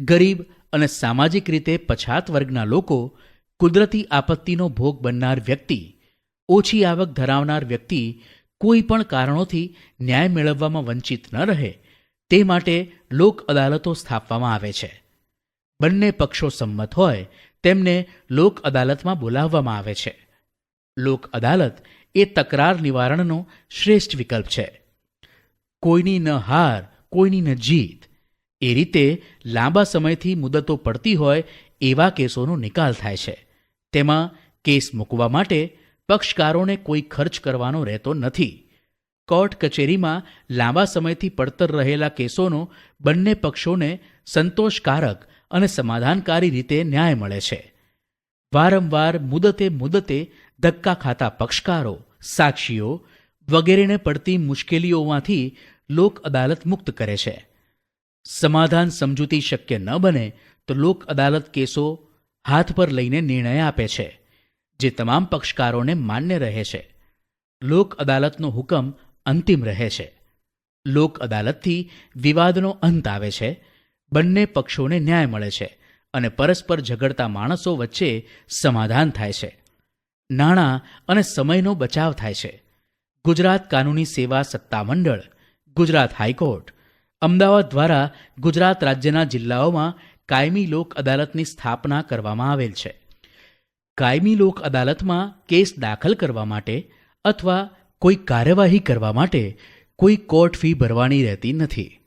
ગરીબ અને સામાજિક રીતે પછાત વર્ગના લોકો કુદરતી આપત્તિનો ભોગ બનનાર વ્યક્તિ, ઓછી આવક ધરાવનાર વ્યક્તિ કોઈ પણ કારણોથી ન્યાય મેળવવામાં વંચિત ન રહે, તે માટે લોક અદાલતો સ્થાપવામાં આવે છે. બંને પક્ષો સંમત હોય તેમને લોક અદાલતમાં બોલાવવામાં આવે છે. લોક અદાલત એ તકરાર નિવારણનો શ્રેષ્ઠ વિકલ્પ છે. કોઈની ન હાર, કોઈની ન જીત એ રીતે લાંબા સમયથી મુદતો પડતી હોય એવા કેસોનો નિકાલ થાય છે. તેમાં કેસ મૂકવા માટે પક્ષકારોને કોઈ ખર્ચ કરવાનો રહેતો નથી. કોર્ટ કચેરીમાં લાંબા સમયથી પડતર રહેલા કેસોનો બંને પક્ષોને સંતોષકારક અને સમાધાનકારી રીતે ન્યાય મળે છે. વારંવાર મુદતે મુદતે ધક્કા ખાતા પક્ષકારો, સાક્ષીઓ વગેરેને પડતી મુશ્કેલીઓમાંથી લોક અદાલત મુક્ત કરે છે. સમાધાન સમજૂતી શક્ય ન બને તો લોક અદાલત કેસો હાથ પર લઈને નિર્ણય આપે છે, જે તમામ પક્ષકારોને માન્ય રહે છે. લોક અદાલતનો હુકમ અંતિમ રહે છે. લોક અદાલતથી વિવાદનો અંત આવે છે. બંને પક્ષોને ન્યાય મળે છે અને પરસ્પર ઝઘડતા માણસો વચ્ચે સમાધાન થાય છે. નાણાં અને સમયનો બચાવ થાય છે. ગુજરાત કાનૂની સેવા સત્તામંડળ, ગુજરાત હાઈકોર્ટ અમદાવાદ દ્વારા ગુજરાત રાજ્યના જિલ્લાઓમાં કાયમી લોક અદાલતની સ્થાપના કરવામાં આવેલ છે. કાયમી લોક અદાલતમાં કેસ દાખલ કરવા માટે અથવા કોઈ કાર્યવાહી કરવા માટે કોઈ કોર્ટ ફી ભરવાની રહેતી નથી.